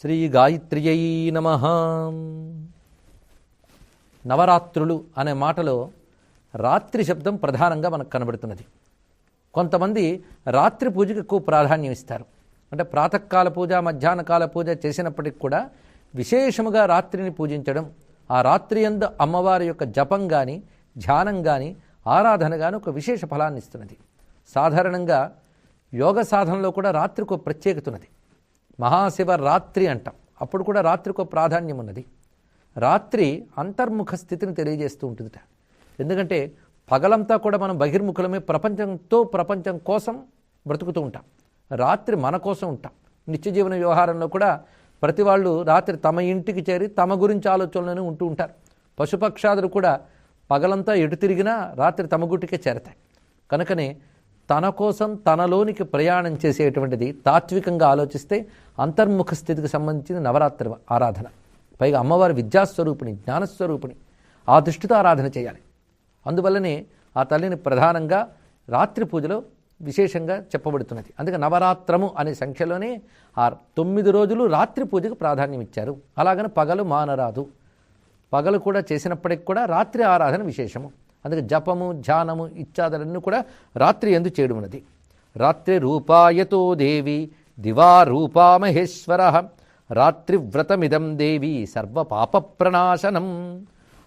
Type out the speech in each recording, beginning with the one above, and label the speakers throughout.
Speaker 1: శ్రీ గాయత్ర్యై నమ. నవరాత్రులు అనే మాటలో రాత్రి శబ్దం ప్రధానంగా మనకు కనబడుతున్నది. కొంతమంది రాత్రి పూజకు ఎక్కువ ప్రాధాన్యం ఇస్తారు. అంటే ప్రాతకాల పూజ మధ్యాహ్న కాల పూజ చేసినప్పటికి కూడా విశేషముగా రాత్రిని పూజించడం ఆ రాత్రి ఎందు అమ్మవారి యొక్క జపం కానీ ధ్యానం కానీ ఆరాధన కానీ ఒక విశేష ఫలాన్ని ఇస్తున్నది. సాధారణంగా యోగ సాధనలో కూడా రాత్రికి ఒక ప్రత్యేకత ఉన్నది. మహాశివరాత్రి అంటాం. అప్పుడు కూడా రాత్రికి ఒక ప్రాధాన్యం ఉన్నది. రాత్రి అంతర్ముఖ స్థితిని తెలియజేస్తూ ఉంటుందిట. ఎందుకంటే పగలంతా కూడా మనం బహిర్ముఖులమే ప్రపంచంతో ప్రపంచం కోసం బ్రతుకుతూ ఉంటాం. రాత్రి మన కోసం ఉంటాం. నిత్య జీవన వ్యవహారంలో కూడా ప్రతి వాళ్ళు రాత్రి తమ ఇంటికి చేరి తమ గురించి ఆలోచనలోనే ఉంటూ ఉంటారు. పశుపక్షాదులు కూడా పగలంతా ఎటు తిరిగినా రాత్రి తమ గుట్టికే చేరతాయి. కనుకనే తన కోసం తనలోనికి ప్రయాణం చేసేటువంటిది తాత్వికంగా ఆలోచిస్తే అంతర్ముఖ స్థితికి సంబంధించిన నవరాత్రి ఆరాధన. పైగా అమ్మవారి విద్యాస్వరూపిణి జ్ఞానస్వరూపిణి ఆ దృష్టితో ఆరాధన చేయాలి. అందువల్లనే ఆ తల్లిని ప్రధానంగా రాత్రి పూజలో విశేషంగా చెప్పబడుతున్నది. అందుకే నవరాత్రము అనే సంఖ్యలోనే ఆ తొమ్మిది రోజులు రాత్రి పూజకు ప్రాధాన్యం ఇచ్చారు. అలాగని పగలు మానరాదు. పగలు కూడా చేసినప్పటికి కూడా రాత్రి ఆరాధన విశేషము. అందుకే జపము ధ్యానము ఇత్యాదులన్నీ కూడా రాత్రి ఎందు చేయడం ఉన్నది. రాత్రి రూపాయతో దేవి దివా రూపా మహేశ్వర దేవి సర్వ పాప ప్రణాశనం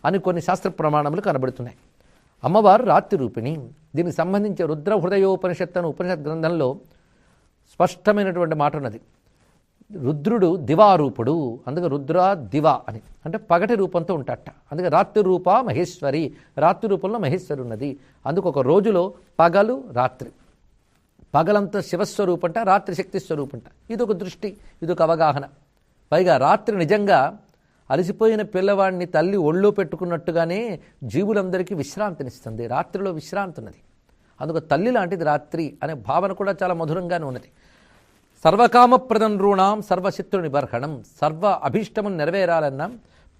Speaker 1: అని కొన్ని శాస్త్ర ప్రమాణములు కనబడుతున్నాయి. అమ్మవారు రాత్రి రూపిణి. దీనికి సంబంధించి రుద్ర హృదయోపనిషత్తు అనే ఉపనిషత్ గ్రంథంలో స్పష్టమైనటువంటి మాట ఉన్నది రుద్రుడు దివారూపుడు. అందుకే రుద్ర దివా అని. అంటే పగటి రూపంతో ఉంటాట అందుకే రాత్రి రూప మహేశ్వరి. రాత్రి రూపంలో మహేశ్వరి ఉన్నది. అందుకు ఒక రోజులో పగలు రాత్రి. పగలంతా శివస్వరూపంట రాత్రి శక్తి స్వరూపంట. ఇది ఒక దృష్టి ఇది ఒక అవగాహన. పైగా రాత్రి నిజంగా అలసిపోయిన పిల్లవాడిని తల్లి ఒళ్ళో పెట్టుకున్నట్టుగానే జీవులందరికీ విశ్రాంతినిస్తుంది. రాత్రిలో విశ్రాంతి ఉన్నది. అందుకు తల్లి లాంటిది రాత్రి అనే భావన కూడా చాలా మధురంగానే ఉన్నది. సర్వకామప్రదం రూణాం సర్వశత్రు నిబర్హణం సర్వ అభీష్టము నెరవేరాలన్నా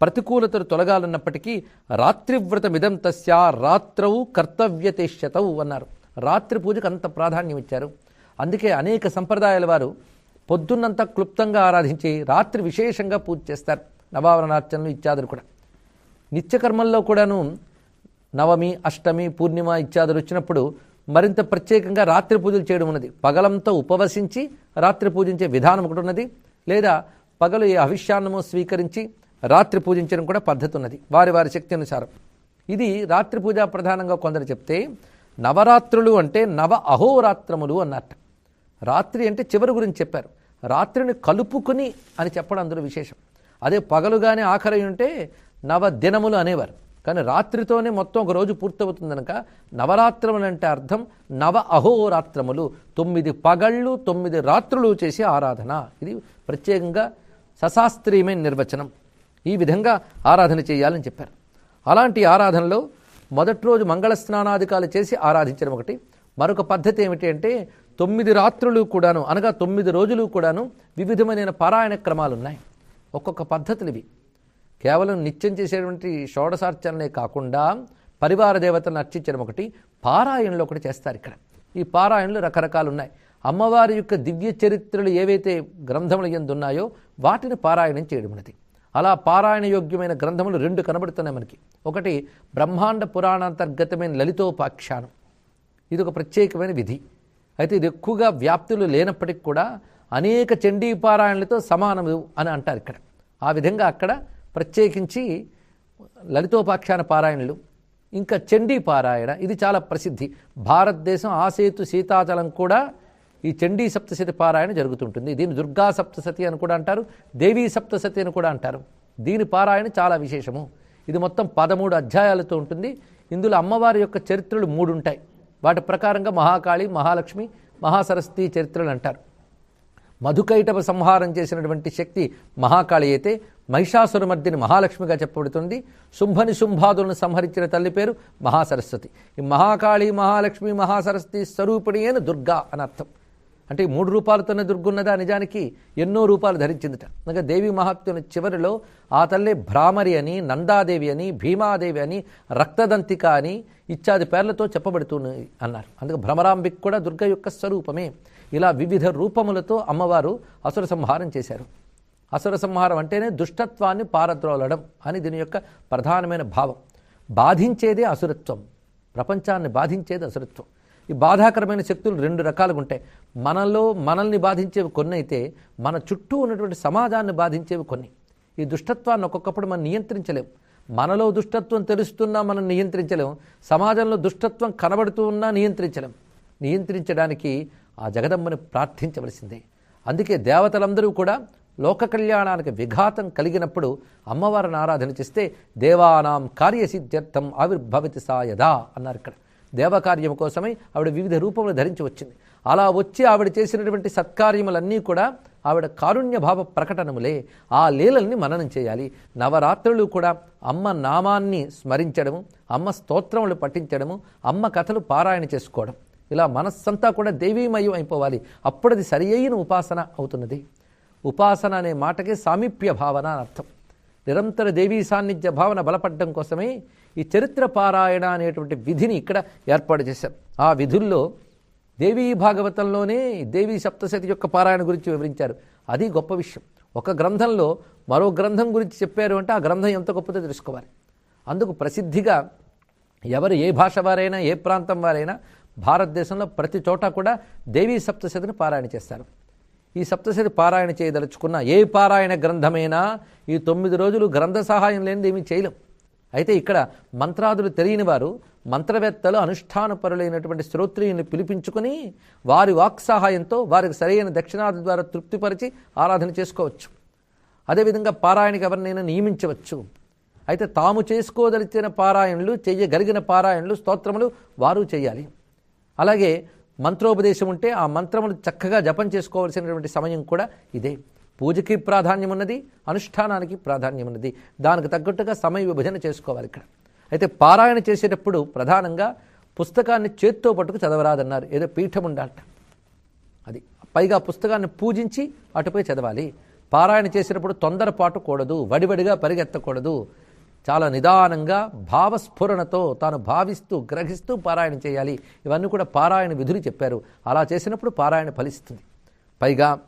Speaker 1: ప్రతికూలతలు తొలగాలన్నప్పటికీ రాత్రివ్రతమిదం తస్యా రాత్రవు కర్తవ్యతేష్యతవు అన్నారు. రాత్రి పూజకు అంత ప్రాధాన్యం ఇచ్చారు అందుకే అనేక సంప్రదాయాల వారు పొద్దున్నంతా క్లుప్తంగా ఆరాధించి రాత్రి విశేషంగా పూజ చేస్తారు. నవావరణార్చనలు ఇత్యాదులు కూడా. నిత్యకర్మల్లో కూడాను నవమి అష్టమి పూర్ణిమ ఇత్యాదులు వచ్చినప్పుడు మరింత ప్రత్యేకంగా రాత్రి పూజలు చేయడం ఉన్నది. పగలంతా ఉపవసించి రాత్రి పూజించే విధానం ఒకటి ఉన్నది. లేదా పగలు ఏ అవిష్యాన్నమో స్వీకరించి రాత్రి పూజించడం కూడా పద్ధతి ఉన్నది. వారి వారి శక్తి అనుసారం. ఇది రాత్రి పూజ ప్రధానంగా కొందరు చెప్తే నవరాత్రులు అంటే నవ అహోరాత్రములు అన్నట్టు. రాత్రి అంటే చివరి గురించి చెప్పారు. రాత్రిని కలుపుకుని అని చెప్పడం అందులో విశేషం. అదే పగలుగానే ఆఖరి ఉంటే నవ దినములు అనేవారు. కానీ రాత్రితోనే మొత్తం ఒక రోజు పూర్తవుతుంది కనుక నవరాత్రములు అంటే అర్థం నవ అహోరాత్రములు. తొమ్మిది పగళ్ళు తొమ్మిది రాత్రులు చేసే ఆరాధన. ఇది ప్రత్యేకంగా సశాస్త్రీయమైన నిర్వచనం. ఈ విధంగా ఆరాధన చేయాలని చెప్పారు. అలాంటి ఆరాధనలో మొదటి రోజు మంగళ స్నానాధికాలు చేసి ఆరాధించడం ఒకటి. మరొక పద్ధతి ఏమిటి అంటే తొమ్మిది రాత్రులు కూడాను అనగా తొమ్మిది రోజులు కూడాను వివిధమైన పారాయణ క్రమాలు ఉన్నాయి. ఒక్కొక్క పద్ధతులు ఇవి. కేవలం నిత్యం చేసేటువంటి షోడసార్చనలే కాకుండా పరివార దేవతలను అర్చించడం ఒకటి పారాయణలు ఒకటి చేస్తారు ఇక్కడ. ఈ పారాయణలు రకరకాలు ఉన్నాయి అమ్మవారి యొక్క దివ్య చరిత్రలు ఏవైతే గ్రంథములు ఎందున్నాయో వాటిని పారాయణం చేయడం ఉన్నది అలా పారాయణ యోగ్యమైన గ్రంథములు రెండు కనబడుతున్నాయి మనకి. ఒకటి బ్రహ్మాండ పురాణాంతర్గతమైన లలితోపాఖ్యానం. ఇది ఒక ప్రత్యేకమైన విధి. అయితే ఇది ఎక్కువగా వ్యాప్తులు లేనప్పటికీ కూడా అనేక చండీ పారాయణలతో సమానము అని అంటారు ఇక్కడ. ఆ విధంగా అక్కడ ప్రత్యేకించి లలితోపాఖ్యాన పారాయణలు ఇంకా చండీ పారాయణ ఇది చాలా ప్రసిద్ధి. భారతదేశం ఆసేతు సీతాచలం కూడా ఈ చండీ సప్తశతి పారాయణ జరుగుతుంటుంది. దీన్ని దుర్గా సప్తసతి అని కూడా అంటారు దేవీ సప్తసతి అని కూడా అంటారు. దీని పారాయణ చాలా విశేషము. ఇది మొత్తం పదమూడు అధ్యాయాలతో ఉంటుంది. ఇందులో అమ్మవారి యొక్క చరిత్రలు మూడు ఉంటాయి వాటి ప్రకారంగా మహాకాళి మహాలక్ష్మి మహాసరస్వతి చరిత్రలు అంటారు. మధుకైటవ సంహారం చేసినటువంటి శక్తి మహాకాళి అయితే మహిషాసురమర్దిని మహాలక్ష్మిగా చెప్పబడుతుంది. శుంభని శుంభాదులను సంహరించిన తల్లి పేరు మహాసరస్వతి. ఈ మహాకాళి మహాలక్ష్మి మహాసరస్వతి స్వరూపిణి అని దుర్గా అని అర్థం. అంటే మూడు రూపాలతోనే దుర్గున్నదా నిజానికి? ఎన్నో రూపాలు ధరించిందిట. అనగా దేవి మహాత్ముని చివరిలో ఆ తల్లే భ్రామరి అని నందాదేవి అని భీమాదేవి అని రక్తదంతిక అని ఇత్యాది పేర్లతో చెప్పబడుతుంది అన్నారు. అందుకే భ్రమరాంబిక్ కూడా దుర్గ యొక్క స్వరూపమే. ఇలా వివిధ రూపములతో అమ్మవారు అసుర సంహారం చేశారు. అసుర సంహారం అంటేనే దుష్టత్వాన్ని పారద్రోలడం అని దీని యొక్క ప్రధానమైన భావం. బాధించేదే అసురత్వం. ప్రపంచాన్ని బాధించేది అసురత్వం. ఈ బాధాకరమైన శక్తులు రెండు రకాలుగా ఉంటాయి. మనలో మనల్ని బాధించేవి కొన్ని అయితే మన చుట్టూ ఉన్నటువంటి సమాజాన్ని బాధించేవి కొన్ని. ఈ దుష్టత్వాన్ని ఒక్కొక్కప్పుడు మనం నియంత్రించలేం. మనలో దుష్టత్వం తెలుస్తున్నా మనం నియంత్రించలేం. సమాజంలో దుష్టత్వం కనబడుతూ ఉన్నా నియంత్రించలేం. నియంత్రించడానికి ఆ జగదమ్మని ప్రార్థించవలసిందే. అందుకే దేవతలందరూ కూడా లోక కళ్యాణానికి విఘాతం కలిగినప్పుడు అమ్మవారిని ఆరాధన చేస్తే దేవానాం కార్యసిద్ధ్యర్థం ఆవిర్భవతి సాయదా అన్నారు ఇక్కడ. దేవకార్యం కోసమై ఆవిడ వివిధ రూపములు ధరించి వచ్చింది. అలా వచ్చి ఆవిడ చేసినటువంటి సత్కార్యములన్నీ కూడా ఆవిడ కారుణ్య భావ ప్రకటనములే. ఆ లీలల్ని మననం చేయాలి. నవరాత్రులు కూడా అమ్మ నామాన్ని స్మరించడము అమ్మ స్తోత్రములు పఠించడము అమ్మ కథలు పారాయణ చేసుకోవడం. ఇలా మనస్సంతా కూడా దేవీమయం అయిపోవాలి అప్పుడది సరి అయిన ఉపాసన అవుతున్నది. ఉపాసన అనే మాటకి సామీప్య భావన అని అర్థం. నిరంతర దేవీ సాన్నిధ్య భావన బలపడడం కోసమే ఈ చరిత్ర పారాయణ అనేటువంటి విధిని ఇక్కడ ఏర్పాటు చేశారు. ఆ విధుల్లో దేవీ భాగవతంలోనే దేవీ సప్తశతి యొక్క పారాయణ గురించి వివరించారు. అది గొప్ప విషయం. ఒక గ్రంథంలో మరో గ్రంథం గురించి చెప్పారు అంటే ఆ గ్రంథం ఎంత గొప్పదో తెలుసుకోవాలి. అందుకు ప్రసిద్ధిగా ఎవరు ఏ భాష వారైనా ఏ ప్రాంతం వారైనా భారతదేశంలో ప్రతి చోట కూడా దేవీ సప్తశతిని పారాయణ చేస్తారు. ఈ సప్తశతి పారాయణ చేయదలుచుకున్న ఏ పారాయణ గ్రంథమైనా ఈ తొమ్మిది రోజులు గ్రంథ సహాయం లేనిది ఏమీ చేయలేం. అయితే ఇక్కడ మంత్రాదులు తెలియని వారు మంత్రవేత్తలు అనుష్ఠానపరులైనటువంటి శ్రోత్రియుని పిలిపించుకుని వారి వాక్ సహాయంతో వారికి సరైన దక్షిణాది ద్వారా తృప్తిపరిచి ఆరాధన చేసుకోవచ్చు. అదేవిధంగా పారాయణకి ఎవరినైనా నియమించవచ్చు. అయితే తాము చేసుకోదలిచిన పారాయణలు చేయగలిగిన పారాయణలు స్తోత్రములు వారు చేయాలి. అలాగే మంత్రోపదేశం ఉంటే ఆ మంత్రమును చక్కగా జపం చేసుకోవాల్సినటువంటి సమయం కూడా ఇదే. పూజకి ప్రాధాన్యం ఉన్నది అనుష్ఠానానికి ప్రాధాన్యం ఉన్నది దానికి తగ్గట్టుగా సమయ విభజన చేసుకోవాలి ఇక్కడ. అయితే పారాయణ చేసేటప్పుడు ప్రధానంగా పుస్తకాన్ని చేత్తో పట్టుకు చదవరాదన్నారు. ఏదో పీఠం ఉండాలట. అది. పైగా పుస్తకాన్ని పూజించి అటుపై చదవాలి. పారాయణ చేసినప్పుడు తొందరపాటు కూడదు. వడివడిగా పరిగెత్తకూడదు. చాలా నిదానంగా భావస్ఫురణతో తాను భావిస్తూ గ్రహిస్తూ పారాయణ చేయాలి. ఇవన్నీ కూడా పారాయణ విధులు చెప్పారు. అలా చేసినప్పుడు పారాయణ ఫలిస్తుంది. పైగా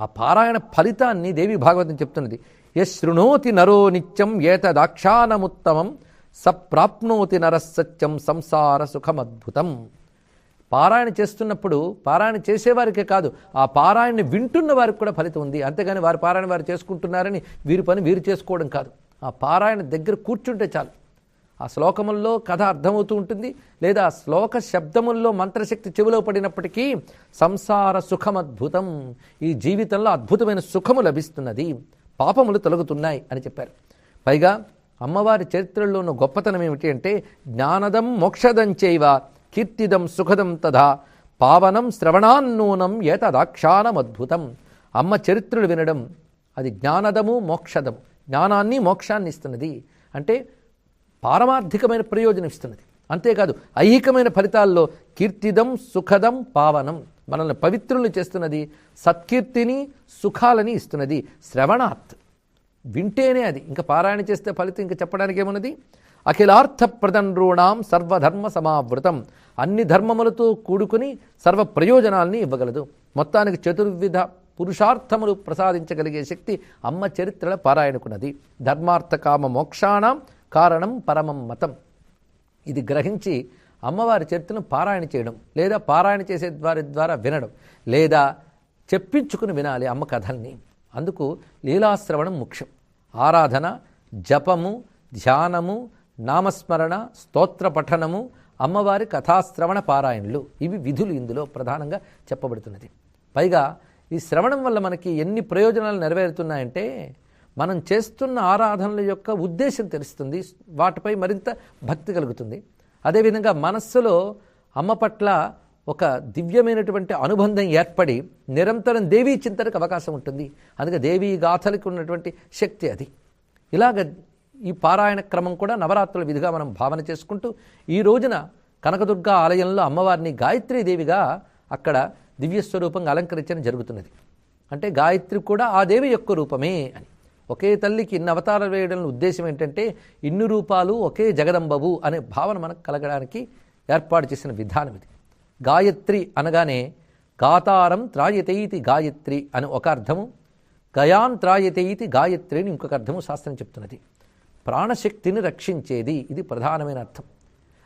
Speaker 1: ఆ పారాయణ ఫలితాన్ని దేవి భాగవతం చెప్తున్నది. యశృణోతి నరో నిత్యం ఏతదాక్షానముత్తమం సప్రాప్నోతి నరసత్యం సంసార సుఖమద్భుతం. పారాయణ చేస్తున్నప్పుడు పారాయణ చేసేవారికే కాదు ఆ పారాయణ వింటున్న వారికి కూడా ఫలితం ఉంది. అంతేగాని వారి పారాయణ వారు చేసుకుంటున్నారని వీరి పని వీరు చేసుకోవడం కాదు. ఆ పారాయణ దగ్గర కూర్చుంటే చాలు. ఆ శ్లోకముల్లో కథ అర్థమవుతూ ఉంటుంది లేదా శ్లోక శబ్దముల్లో మంత్రశక్తి చెవిలో పడినప్పటికీ సంసార సుఖమద్భుతం. ఈ జీవితంలో అద్భుతమైన సుఖము లభిస్తున్నది. పాపములు తొలగుతున్నాయి అని చెప్పారు. పైగా అమ్మవారి చరిత్రలో ఉన్న గొప్పతనం ఏమిటి అంటే జ్ఞానదం మోక్షదం చేయవ కీర్తిదం సుఖదం తథా పావనం శ్రవణాన్నూనం ఏతదాక్షానమద్భుతం అమ్మ చరిత్రలు వినడం అది జ్ఞానదము మోక్షదము. జ్ఞానాన్ని మోక్షాన్ని ఇస్తున్నది. అంటే పారమార్థికమైన ప్రయోజనం ఇస్తున్నది. అంతేకాదు ఐహికమైన ఫలితాల్లో కీర్తిదం సుఖదం పావనం మనల్ని పవిత్రులు చేస్తున్నది సత్కీర్తిని సుఖాలని ఇస్తున్నది. శ్రవణాత్. వింటేనే అది. ఇంకా పారాయణ చేస్తే ఫలితం ఇంకా చెప్పడానికి ఏమున్నది అఖిలార్థ ప్రదండ్రూణాం సర్వధర్మ సమావృతం. అన్ని ధర్మములతో కూడుకుని సర్వ ప్రయోజనాల్ని ఇవ్వగలదు. మొత్తానికి చతుర్విధ పురుషార్థములు ప్రసాదించగలిగే శక్తి అమ్మ చరిత్రల పారాయణకున్నది. ధర్మార్థ కామ మోక్షాణం కారణం పరమం మతం. ఇది గ్రహించి అమ్మవారి చరిత్రను పారాయణ చేయడం లేదా పారాయణ చేసే వారి ద్వారా వినడం లేదా చెప్పించుకుని వినాలి అమ్మ కథల్ని. అందుకు లీలాశ్రవణం ముఖ్యం. ఆరాధన జపము ధ్యానము నామస్మరణ స్తోత్ర పఠనము అమ్మవారి కథాశ్రవణ పారాయణలు. ఇవి విధులు ఇందులో ప్రధానంగా చెప్పబడుతున్నది. పైగా ఈ శ్రవణం వల్ల మనకి ఎన్ని ప్రయోజనాలు నెరవేరుతున్నాయంటే మనం చేస్తున్న ఆరాధనల యొక్క ఉద్దేశం తెలుస్తుంది వాటిపై మరింత భక్తి కలుగుతుంది. అదేవిధంగా మనస్సులో అమ్మ పట్ల ఒక దివ్యమైనటువంటి అనుబంధం ఏర్పడి నిరంతరం దేవీ చింతనకు అవకాశం ఉంటుంది. అందుకే దేవీ గాథలకు ఉన్నటువంటి శక్తి అది. ఇలాగ ఈ పారాయణ క్రమం కూడా నవరాత్రుల విధిగా మనం భావన చేసుకుంటూ ఈ రోజున కనకదుర్గ ఆలయంలో అమ్మవారిని గాయత్రీదేవిగా అక్కడ దివ్యస్వరూపంగా అలంకరించడం జరుగుతున్నది. అంటే గాయత్రి కూడా ఆ దేవి యొక్క రూపమే అని. ఒకే తల్లికి ఇన్ని అవతారాలు వేయడం ఉద్దేశం ఏంటంటే ఇన్ని రూపాలు ఒకే జగదంబవు అనే భావన మనకు కలగడానికి ఏర్పాటు చేసిన విధానం ఇది. గాయత్రి అనగానే గాతారం ఇది గాయత్రి అని ఒక అర్థము గయాన్ త్రాయతే ఇది గాయత్రి అని ఇంకొక అర్థము శాస్త్రం చెప్తున్నది. ప్రాణశక్తిని రక్షించేది ఇది ప్రధానమైన అర్థం.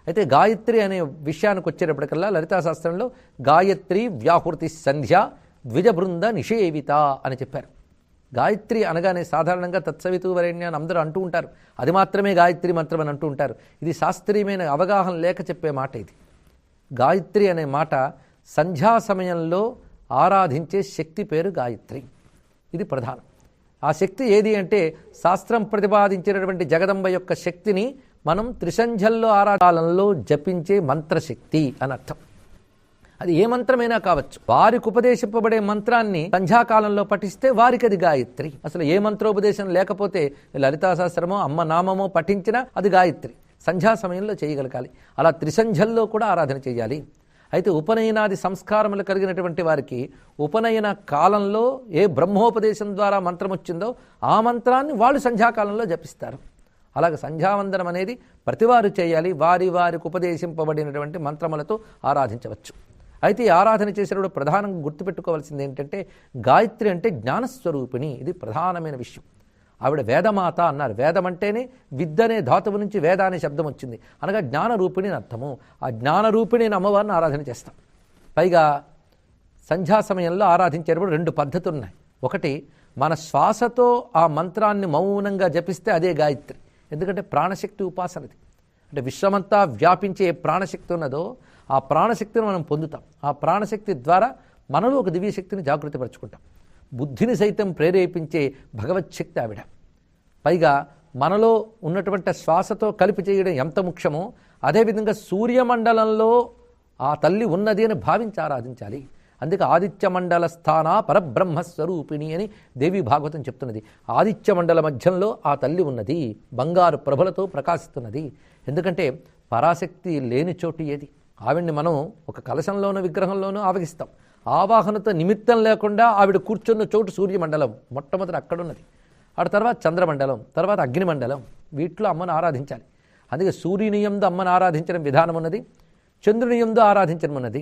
Speaker 1: అయితే గాయత్రి అనే విషయానికి వచ్చేటప్పటికల్లా లలితా శాస్త్రంలో గాయత్రి వ్యాహృతి సంధ్య ద్విజబృంద నిషేవిత అని చెప్పారు. గాయత్రి అనగానే సాధారణంగా తత్సవితు వరేణ్య అని అందరూ అంటూ ఉంటారు. అది మాత్రమే గాయత్రి మంత్రం అని అంటూ ఉంటారు. ఇది శాస్త్రీయమైన అవగాహన లేక చెప్పే మాట ఇది. గాయత్రి అనే మాట సంధ్యా సమయంలో ఆరాధించే శక్తి పేరు గాయత్రి. ఇది ప్రధానం. ఆ శక్తి ఏది అంటే శాస్త్రం ప్రతిపాదించినటువంటి జగదంబ యొక్క శక్తిని మనం త్రిసంధ్యల్లో ఆరాటాలంలో జపించే మంత్రశక్తి అని అర్థం. అది ఏ మంత్రమైనా కావచ్చు. వారికి ఉపదేశింపబడే మంత్రాన్ని సంధ్యాకాలంలో పఠిస్తే వారికి అది గాయత్రి. అసలు ఏ మంత్రోపదేశం లేకపోతే లలితాశాస్త్రమో అమ్మ నామమో పఠించినా అది గాయత్రి. సంధ్యా సమయంలో చేయగలగాలి. అలా త్రిసంధ్యల్లో కూడా ఆరాధన చేయాలి. అయితే ఉపనయనాది సంస్కారములు కలిగినటువంటి వారికి ఉపనయన కాలంలో ఏ బ్రహ్మోపదేశం ద్వారా మంత్రం వచ్చిందో ఆ మంత్రాన్ని వాళ్ళు సంధ్యాకాలంలో జపిస్తారు. అలాగే సంధ్యావందనం అనేది ప్రతివారు చేయాలి వారి వారికి ఉపదేశింపబడినటువంటి మంత్రములతో ఆరాధించవచ్చు. అయితే ఈ ఆరాధన చేసేటప్పుడు ప్రధానంగా గుర్తుపెట్టుకోవాల్సింది ఏంటంటే గాయత్రి అంటే జ్ఞానస్వరూపిణి. ఇది ప్రధానమైన విషయం. ఆవిడ వేదమాత అన్నారు. వేదం అంటేనే విద్య అనే ధాతువు నుంచి వేద అనే శబ్దం వచ్చింది. అనగా జ్ఞానరూపిణి అని అర్థము. ఆ జ్ఞానరూపిణి అని అమ్మవారిని ఆరాధన చేస్తాం. పైగా సంధ్యా సమయంలో ఆరాధించేటప్పుడు రెండు పద్ధతులు ఉన్నాయి ఒకటి మన శ్వాసతో ఆ మంత్రాన్ని మౌనంగా జపిస్తే అదే గాయత్రి. ఎందుకంటే ప్రాణశక్తి ఉపాసనది అంటే విశ్వమంతా వ్యాపించే ప్రాణశక్తి ఉన్నదో ఆ ప్రాణశక్తిని మనం పొందుతాం. ఆ ప్రాణశక్తి ద్వారా మనలో ఒక దివ్యశక్తిని జాగృతిపరచుకుంటాం బుద్ధిని సైతం ప్రేరేపించే భగవచ్శక్తి ఆవిడ. పైగా మనలో ఉన్నటువంటి శ్వాసతో కలిపి చేయడం ఎంత ముఖ్యమో అదేవిధంగా సూర్యమండలంలో ఆ తల్లి ఉన్నది అని భావించి ఆరాధించాలి. అందుకే ఆదిత్య మండల స్థాన పరబ్రహ్మ స్వరూపిణి అని దేవి భాగవతం చెప్తున్నది. ఆదిత్య మండల మధ్యంలో ఆ తల్లి ఉన్నది బంగారు ప్రభలతో ప్రకాశిస్తున్నది. ఎందుకంటే పరాశక్తి లేని చోటు ఏది? ఆవిడ్ని మనం ఒక కలశంలోనూ విగ్రహంలోనూ ఆవగిస్తాం ఆవాహనతో నిమిత్తం లేకుండా ఆవిడ కూర్చున్న చోటు సూర్యమండలం మొట్టమొదటి అక్కడున్నది. ఆ తర్వాత చంద్రమండలం తర్వాత అగ్నిమండలం వీటిలో అమ్మను ఆరాధించాలి. అందుకే సూర్యుని సూర్యునియందు అమ్మను ఆరాధించడం విధానం ఉన్నది చంద్రుని చంద్రునియందు ఆరాధించడం ఉన్నది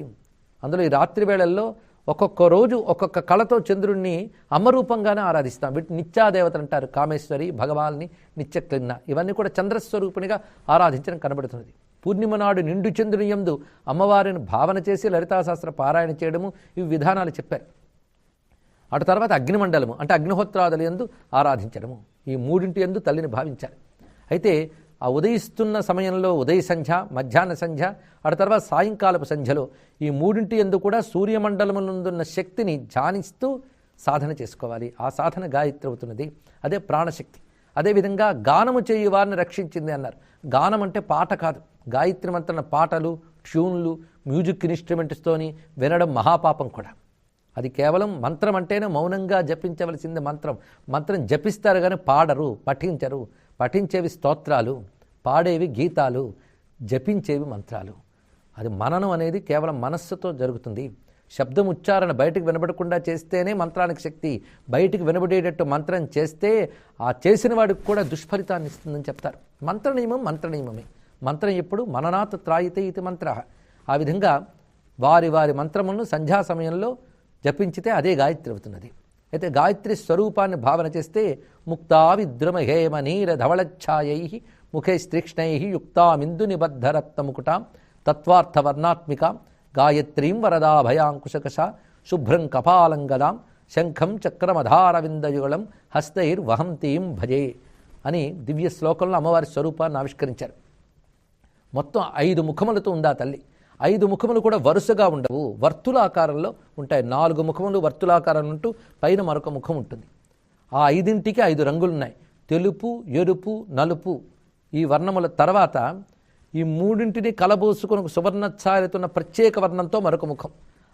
Speaker 1: అందులో ఈ రాత్రి వేళల్లో ఒక్కొక్క రోజు ఒక్కొక్క కళతో చంద్రుణ్ణి అమ్మరూపంగానే ఆరాధిస్తాం. వీటి నిత్యాదేవతలు అంటారు. కామేశ్వరి భగవాన్ని నిత్యక్లిన్న. ఇవన్నీ కూడా చంద్రస్వరూపిణిగా ఆరాధించడం కనబడుతున్నది. పూర్ణిమ నాడు నిండు చంద్రుని యందు అమ్మవారిని భావన చేసి లలితాశాస్త్ర పారాయణ చేయడము ఇవి విధానాలు చెప్పారు. అటు తర్వాత అగ్నిమండలము అంటే అగ్నిహోత్రాదులు ఎందు ఆరాధించడము. ఈ మూడింటి ఎందు తల్లిని భావించాలి. అయితే ఆ ఉదయిస్తున్న సమయంలో ఉదయ సంధ్య మధ్యాహ్న సంధ్య ఆ తర్వాత సాయంకాలపు సంధ్యలో ఈ మూడింటి ఎందు కూడా సూర్యమండలమునందున్న శక్తిని ధ్యానిస్తూ సాధన చేసుకోవాలి. ఆ సాధన గాయత్రి అవుతున్నది అదే ప్రాణశక్తి. అదేవిధంగా గానము చేయు వారిని రక్షించింది అన్నారు. గానం అంటే పాట కాదు. గాయత్రి మంత్రన పాటలు ట్యూన్లు మ్యూజిక్ ఇన్స్ట్రుమెంట్స్తోని వినడం మహాపాపం కూడా. అది కేవలం మంత్రం అంటేనే మౌనంగా జపించవలసింది మంత్రం. మంత్రం జపిస్తారు కానీ పాడరు పఠించరు. పఠించేవి స్తోత్రాలు పాడేవి గీతాలు జపించేవి మంత్రాలు. అది మననం అనేది కేవలం మనస్సుతో జరుగుతుంది. శబ్దం ఉచ్చారణ బయటకు వినబడకుండా చేస్తేనే మంత్రానికి శక్తి. బయటికి వినబడేటట్టు మంత్రం చేస్తే ఆ చేసిన వాడికి కూడా దుష్ఫలితాన్ని ఇస్తుందని చెప్తారు. మంత్ర నియమం మంత్ర నియమమే మంత్రం ఎప్పుడు మననాత్ త్రాయితే ఇది మంత్ర. ఆ విధంగా వారి వారి మంత్రములను సంధ్యా సమయంలో జపించితే అదే గాయత్రి అవుతున్నది. అయితే గాయత్రి స్వరూపాన్ని భావన చేస్తే ముక్తా విద్రమ హేమ నీర ధవళఛాయై ముఖే స్త్రీక్ష్ణై యుక్తామిందు నిబద్ధరత్నముకుటాం తత్వార్థవర్ణాత్మికాం గాయత్రీం వరదాభయాంకుశకష శుభ్రం కపాలంగదాం శంఖం చక్రమధారవిందయుగళం హస్తైర్వహంతీం భజే అని దివ్య శ్లోకంలో అమ్మవారి స్వరూపాన్ని ఆవిష్కరించారు. మొత్తం ఐదు ముఖములతో ఉందా తల్లి? ఐదు ముఖములు కూడా వరుసగా ఉండవు. వర్తుల ఆకారంలో ఉంటాయి. నాలుగు ముఖములు వర్తులాకారం ఉంటూ పైన మరొక ముఖం ఉంటుంది. ఆ ఐదింటికి ఐదు రంగులు ఉన్నాయి తెలుపు ఎరుపు నలుపు. ఈ వర్ణముల తర్వాత ఈ మూడింటిని కలబోసుకుని సువర్ణ ఛాయలతున్న ప్రత్యేక వర్ణంతో మరొక ముఖం.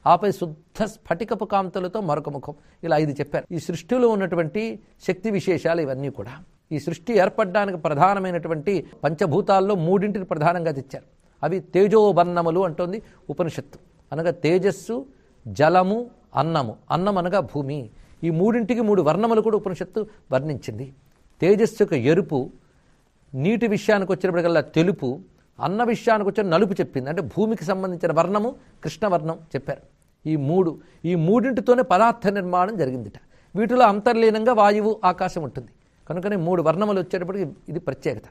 Speaker 1: ఆపై శుద్ధ స్ఫటికపు కాంతలతో మరొక ముఖం. ఇలా ఐదు చెప్పారు. ఈ సృష్టిలో ఉన్నటువంటి శక్తి విశేషాలు ఇవన్నీ కూడా. ఈ సృష్టి ఏర్పడడానికి ప్రధానమైనటువంటి పంచభూతాల్లో మూడింటిని ప్రధానంగా తెచ్చారు. అవి తేజోబన్నములు అంటోంది ఉపనిషత్తు. అనగా తేజస్సు జలము అన్నము. అన్నం అనగా భూమి. ఈ మూడింటికి మూడు వర్ణములు కూడా ఉపనిషత్తు వర్ణించింది. తేజస్సు యొక్క ఎరుపు నీటి విషయానికి వచ్చినప్పటికల్లా తెలుపు అన్న విషయానికి వచ్చిన నలుపు చెప్పింది. అంటే భూమికి సంబంధించిన వర్ణము కృష్ణవర్ణం చెప్పారు. ఈ మూడు ఈ మూడింటితోనే పదార్థ నిర్మాణం జరిగిందిట. వీటిలో అంతర్లీనంగా వాయువు ఆకాశం ఉంటుంది. కనుకనే మూడు వర్ణములు వచ్చేటప్పటికి ఇది ప్రత్యేకత.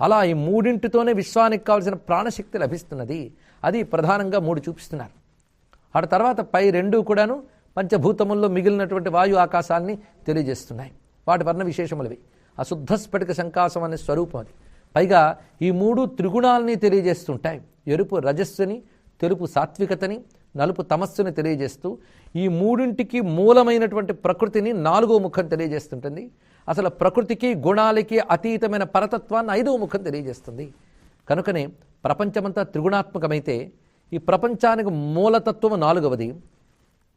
Speaker 1: అలా ఈ మూడింటితోనే విశ్వానికి కావాల్సిన ప్రాణశక్తి లభిస్తున్నది. అది ప్రధానంగా మూడు చూపిస్తున్నారు. ఆ తర్వాత పై రెండు కూడాను పంచభూతముల్లో మిగిలినటువంటి వాయు ఆకాశాన్ని తెలియజేస్తున్నాయి. వాటి వర్ణ విశేషములవి. అశుద్ధ స్ఫటిక సంకాసం అనే స్వరూపం అది. పైగా ఈ మూడు త్రిగుణాలని తెలియజేస్తుంటాయి. ఎరుపు రజస్సుని తెలుపు సాత్వికతని నలుపు తమస్సుని తెలియజేస్తూ ఈ మూడింటికి మూలమైనటువంటి ప్రకృతిని నాలుగో ముఖం తెలియజేస్తుంటుంది. అసలు ప్రకృతికి గుణాలకి అతీతమైన పరతత్వాన్ని ఐదవ ముఖం తెలియజేస్తుంది. కనుకనే ప్రపంచమంతా త్రిగుణాత్మకమైతే ఈ ప్రపంచానికి మూలతత్వం నాలుగవది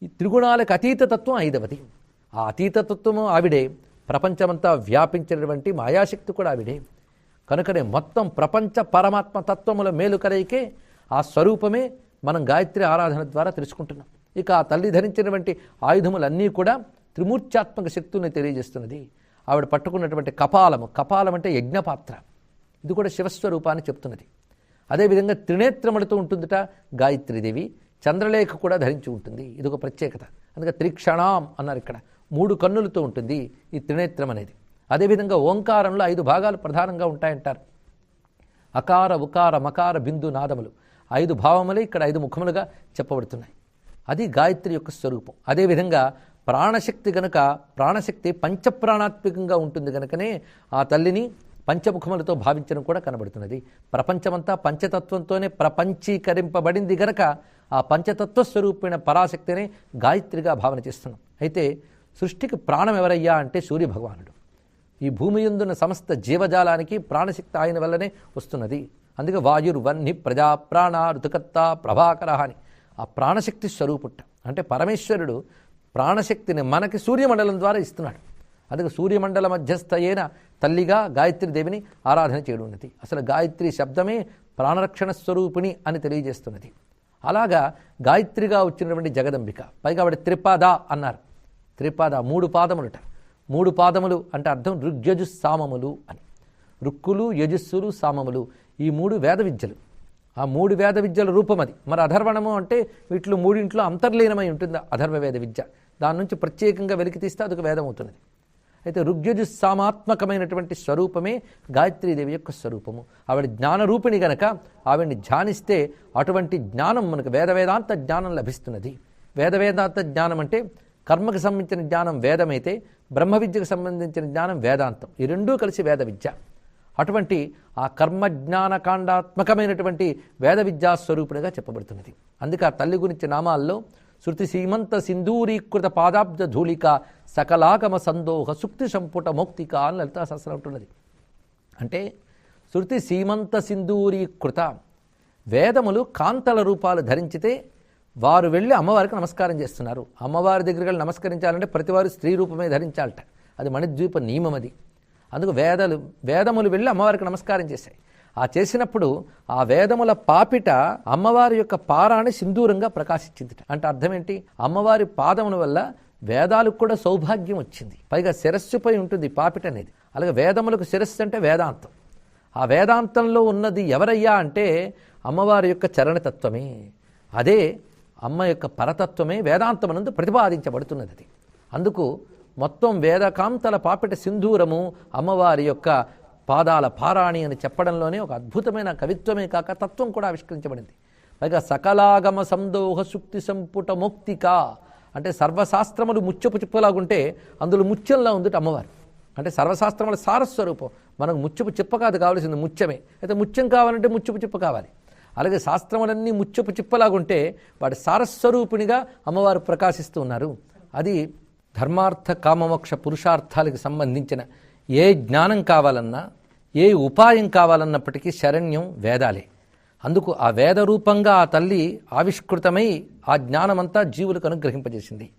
Speaker 1: ఈ త్రిగుణాలకు అతీత తత్వం ఐదవది. ఆ అతీత తత్వము ఆవిడే ప్రపంచమంతా వ్యాపించినటువంటి మాయాశక్తి కూడా ఆవిడే. కనుకనే మొత్తం ప్రపంచ పరమాత్మ తత్వముల మేలు కలయికే ఆ స్వరూపమే మనం గాయత్రి ఆరాధన ద్వారా తెలుసుకుంటున్నాం. ఇక ఆ తల్లి ధరించినటువంటి ఆయుధములన్నీ కూడా త్రిమూర్త్యాత్మక శక్తుల్ని తెలియజేస్తున్నది. ఆవిడ పట్టుకున్నటువంటి కపాలము. కపాలం అంటే యజ్ఞపాత్ర. ఇది కూడా శివస్వరూపాన్ని చెప్తున్నది. అదేవిధంగా త్రినేత్రములతో ఉంటుందిట గాయత్రీదేవి చంద్రలేఖ కూడా ధరించి ఉంటుంది. ఇది ఒక ప్రత్యేకత. అందుకే త్రిక్షణాం అన్నారు ఇక్కడ. మూడు కన్నులతో ఉంటుంది ఈ త్రినేత్రం అనేది. అదేవిధంగా ఓంకారంలో ఐదు భాగాలు ప్రధానంగా ఉంటాయంటారు. అకార ఉకార మకార బిందు నాదములు. ఐదు భావములే ఇక్కడ ఐదు ముఖములుగా చెప్పబడుతున్నాయి. అది గాయత్రి యొక్క స్వరూపం. అదేవిధంగా ప్రాణశక్తి గనుక ప్రాణశక్తి పంచప్రాణాత్మికంగా ఉంటుంది గనుకనే ఆ తల్లిని పంచముఖములతో భావించడం కూడా కనబడుతున్నది. ప్రపంచమంతా పంచతత్వంతోనే ప్రపంచీకరింపబడింది గనక ఆ పంచతత్వ స్వరూపమైన పరాశక్తిని గాయత్రిగా భావన చేస్తున్నాం. అయితే సృష్టికి ప్రాణం ఎవరయ్యా అంటే సూర్యభగవానుడు. ఈ భూమి ఎందున్న సమస్త జీవజాలానికి ప్రాణశక్తి ఆయన వల్లనే వస్తున్నది. అందుకే వాయుర్వన్ని ప్రజా ప్రాణ ఋతుకర్త ప్రభాకర అని ఆ ప్రాణశక్తి స్వరూపుట్ట. అంటే పరమేశ్వరుడు ప్రాణశక్తిని మనకి సూర్యమండలం ద్వారా ఇస్తున్నాడు. అందుకే సూర్యమండల మధ్యస్థ అయిన తల్లిగా గాయత్రి దేవిని ఆరాధన చేయడం ఉన్నది అసలు గాయత్రి శబ్దమే ప్రాణరక్షణ స్వరూపిణి అని తెలియజేస్తున్నది. అలాగా గాయత్రిగా వచ్చినటువంటి జగదంబిక పైగా ఆవిడ త్రిపాద అన్నారు. త్రిపాద మూడు పాదములుట. మూడు పాదములు అంటే అర్థం ఋగ్యజు సామములు అని. రుక్కులు యజస్సులు సామములు. ఈ మూడు వేద విద్యలు. ఆ మూడు వేద విద్యల రూపం అది. మరి అధర్వణము అంటే వీటిలో మూడింట్లో అంతర్లీనమై ఉంటుంది అధర్వ వేద విద్య. దాని నుంచి ప్రత్యేకంగా వెలికి తీస్తే అదొక వేదం అవుతున్నది. అయితే ఋగ్యజు సామాత్మకమైనటువంటి స్వరూపమే గాయత్రీదేవి యొక్క స్వరూపము. ఆవిడ జ్ఞానరూపిణి గనక ఆవిడ్ని ధ్యానిస్తే అటువంటి జ్ఞానం మనకు వేద వేదాంత జ్ఞానం లభిస్తున్నది. వేద వేదాంత జ్ఞానం అంటే కర్మకు సంబంధించిన జ్ఞానం వేదమైతే బ్రహ్మ విద్యకు సంబంధించిన జ్ఞానం వేదాంతం. ఈ రెండూ కలిసి వేద విద్య. అటువంటి ఆ కర్మజ్ఞానకాండాత్మకమైనటువంటి వేద విద్యా స్వరూపునిగా చెప్పబడుతున్నది. అందుకే ఆ తల్లి గురించి నామాల్లో శృతి సీమంత సింధూరీకృత పాదాబ్జ ధూళిక సకలాగమ సందోహ సుక్తి సంపుట మౌక్తిక అని లలితా శాస్త్రం ఉంటున్నది అంటే శృతి సీమంత సింధూరీకృత వేదములు కాంతల రూపాలు ధరించితే వారు వెళ్ళి అమ్మవారికి నమస్కారం చేస్తున్నారు. అమ్మవారి దగ్గరికి వెళ్ళి నమస్కరించాలంటే ప్రతివారు స్త్రీ రూపమే ధరించాలట. అది మణిద్వీప నియమం అది అందుకు వేదలు వేదములు వెళ్ళి అమ్మవారికి నమస్కారం చేశాయి. ఆ చేసినప్పుడు ఆ వేదముల పాపిట అమ్మవారి యొక్క పారాన్ని సింధూరంగా ప్రకాశించింది అంటే అర్థం ఏంటి అమ్మవారి పాదముల వల్ల వేదాలకు కూడా సౌభాగ్యం వచ్చింది. పైగా శిరస్సుపై ఉంటుంది పాపిట అనేది. అలాగే వేదములకు శిరస్సు అంటే వేదాంతం. ఆ వేదాంతంలో ఉన్నది ఎవరయ్యా అంటే అమ్మవారి యొక్క చరణతత్వమే. అదే అమ్మ యొక్క పరతత్వమే వేదాంతమనందు ప్రతిపాదించబడుతున్నది అది. అందుకు మొత్తం వేదకాంతల పాపిట సింధూరము అమ్మవారి యొక్క పాదాల పారాణి అని చెప్పడంలోనే ఒక అద్భుతమైన కవిత్వమే కాక తత్వం కూడా ఆవిష్కరించబడింది. పైగా సకలాగమ సందోహ సుక్తి సంపుట మౌక్తిక అంటే సర్వశాస్త్రములు ముచ్చపు చిప్పలాగుంటే అందులో ముత్యంలా ఉంది అమ్మవారు. అంటే సర్వశాస్త్రముల సారస్వరూపం. మనకు ముచ్చపు చిప్ప కాదు కావాల్సింది ముత్యమే. అయితే ముత్యం కావాలంటే ముచ్చపు చిప్ప కావాలి. అలాగే శాస్త్రములన్నీ ముచ్చపు చిప్పలాగుంటే వాటి సారస్వరూపిణిగా అమ్మవారు ప్రకాశిస్తూ ఉన్నారు. అది ధర్మార్థ కామమోక్ష పురుషార్థాలకు సంబంధించిన ఏ జ్ఞానం కావాలన్నా ఏ ఉపాయం కావాలన్నప్పటికీ శరణ్యం వేదాలే. అందుకు ఆ వేద రూపంగా ఆ తల్లి ఆవిష్కృతమై ఆ జ్ఞానమంతా జీవులకు అనుగ్రహింపజేసింది.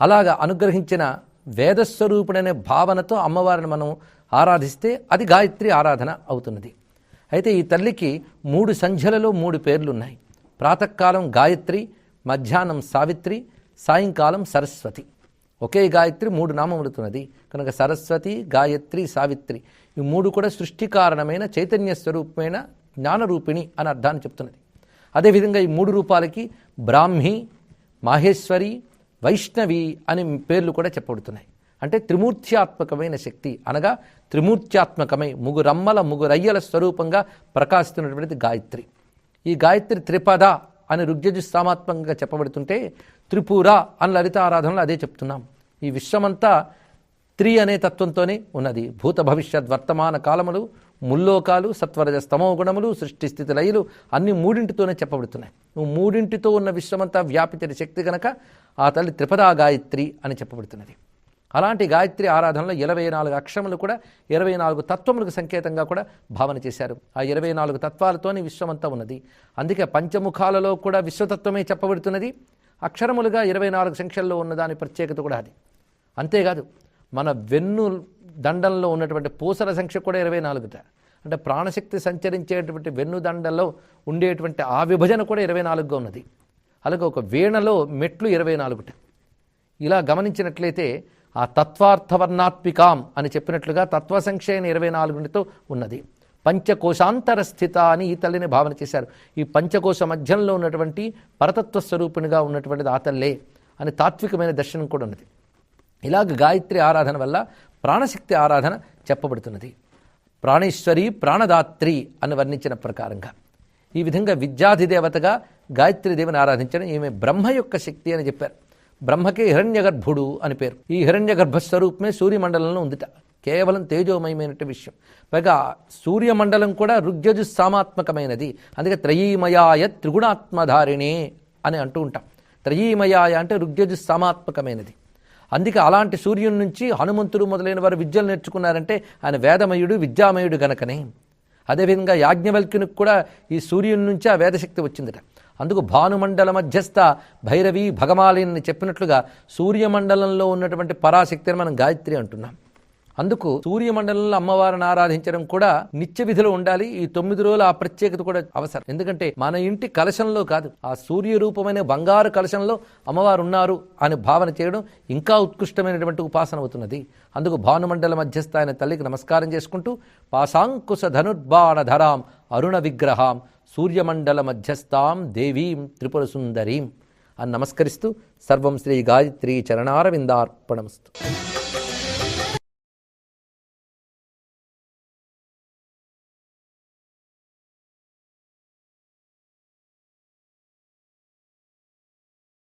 Speaker 1: అలాగా అనుగ్రహించిన వేదస్వరూపుడనే భావనతో అమ్మవారిని మనం ఆరాధిస్తే అది గాయత్రి ఆరాధన అవుతున్నది. అయితే ఈ తల్లికి మూడు సంధ్యలలో మూడు పేర్లున్నాయి. ప్రాతకాలం గాయత్రి మధ్యాహ్నం సావిత్రి సాయంకాలం సరస్వతి. ఒకే గాయత్రి మూడు నామములుతున్నది. కనుక సరస్వతి గాయత్రి సావిత్రి. ఈ మూడు కూడా సృష్టి కారణమైన చైతన్య స్వరూపమైన జ్ఞానరూపిణి అని అర్థాన్ని చెప్తున్నది. అదేవిధంగా ఈ మూడు రూపాలకి బ్రాహ్మి మాహేశ్వరి వైష్ణవి అని పేర్లు కూడా చెప్పబడుతున్నాయి. అంటే త్రిమూర్త్యాత్మకమైన శక్తి అనగా త్రిమూర్త్యాత్మకమై ముగురమ్మల ముగురయ్యల స్వరూపంగా ప్రకాశిస్తున్నటువంటిది గాయత్రి. ఈ గాయత్రి త్రిపద అని ఋగ్యజుస్తామాత్మకంగా చెప్పబడుతుంటే త్రిపుర అని లలిత ఆరాధనలో అదే చెప్తున్నాం. ఈ విశ్వమంతా త్రి అనే తత్వంతోనే ఉన్నది. భూత భవిష్యత్ వర్తమాన కాలములు ముల్లోకాలు సత్వరజ స్తమో గుణములు సృష్టి స్థితి లయలు అన్ని మూడింటితోనే చెప్పబడుతున్నాయి. నువ్వు మూడింటితో ఉన్న విశ్వమంతా వ్యాపించిన శక్తి గనక ఆ తల్లి త్రిపదా గాయత్రి అని చెప్పబడుతున్నది. అలాంటి గాయత్రి ఆరాధనలో ఇరవై నాలుగు అక్షరములు కూడా ఇరవై నాలుగు తత్వములకు సంకేతంగా కూడా భావన చేశారు. ఆ ఇరవై నాలుగు తత్వాలతోనే విశ్వమంతా ఉన్నది. అందుకే పంచముఖాలలో కూడా విశ్వతత్వమే చెప్పబడుతున్నది. అక్షరములుగా ఇరవై నాలుగు సంఖ్యల్లో ఉన్న దాని ప్రత్యేకత కూడా అది. అంతేకాదు మన వెన్ను దండంలో ఉన్నటువంటి పూసల సంఖ్య కూడా ఇరవై నాలుగుట. అంటే ప్రాణశక్తి సంచరించేటువంటి వెన్ను దండలో ఉండేటువంటి ఆ విభజన కూడా ఇరవై నాలుగుగా ఉన్నది. అలాగే ఒక వీణలో మెట్లు ఇరవై నాలుగుట. ఇలా గమనించినట్లయితే ఆ తత్వార్థవర్ణాత్మికాం అని చెప్పినట్లుగా తత్వ సంఖ్యైన ఇరవై నాలుగునితో ఉన్నది. పంచకోశాంతర స్థిత అని ఈ తల్లిని భావన చేశారు. ఈ పంచకోశ మధ్యంలో ఉన్నటువంటి పరతత్వ స్వరూపిణిగా ఉన్నటువంటిది ఆ తల్లే అని తాత్వికమైన దర్శనం కూడా ఉన్నది. ఇలాగ గాయత్రి ఆరాధన వల్ల ప్రాణశక్తి ఆరాధన చెప్పబడుతున్నది. ప్రాణేశ్వరి ప్రాణదాత్రి అని వర్ణించిన ప్రకారంగా. ఈ విధంగా విద్యాధిదేవతగా గాయత్రీదేవిని ఆరాధించడం ఈమె బ్రహ్మ యొక్క శక్తి అని చెప్పారు. బ్రహ్మకి హిరణ్యగర్భుడు అని పేరు. ఈ హిరణ్యగర్భ స్వరూపమే సూర్యమండలంలో ఉందిట. కేవలం తేజోమయమైనటువంటి విషయం. పైగా సూర్యమండలం కూడా రుగ్యజు సామాత్మకమైనది. అందుకే త్రయీమయాయ త్రిగుణాత్మధారిణే అని అంటూ ఉంటాం. త్రయీమయాయ అంటే రుగ్యజు సామాత్మకమైనది. అందుకే అలాంటి సూర్యుని నుంచి హనుమంతుడు మొదలైన వారు విద్యలు నేర్చుకున్నారంటే ఆయన వేదమయుడు విద్యామయుడు గనకనే. అదేవిధంగా యాజ్ఞవల్క్యునికి కూడా ఈ సూర్యుని నుంచి ఆ వేదశక్తి వచ్చిందట. అందుకు భానుమండల మధ్యస్థ భైరవి భగమాలిని చెప్పినట్లుగా సూర్యమండలంలో ఉన్నటువంటి పరాశక్తిని మనం గాయత్రి అంటున్నాం. అందుకు సూర్యమండలంలో అమ్మవారిని ఆరాధించడం కూడా నిత్య విధిలో ఉండాలి. ఈ తొమ్మిది రోజులు ఆ ప్రత్యేకత కూడా అవసరం. ఎందుకంటే మన ఇంటి కలశంలో కాదు ఆ సూర్య రూపమైన బంగారు కలశంలో అమ్మవారు ఉన్నారు అని భావన చేయడం ఇంకా ఉత్కృష్టమైనటువంటి ఉపాసన అవుతున్నది. అందుకు భానుమండల మధ్యస్థ ఆయన తల్లికి నమస్కారం చేసుకుంటూ పాశాంకుశ ధనుర్బాణ ధరాం అరుణ విగ్రహాం సూర్యమండల మధ్యస్థాం దేవీం త్రిపురసుందరీం అని నమస్కరిస్తూ సర్వం శ్రీ గాయత్రీ చరణారవిందార్పణమస్తు.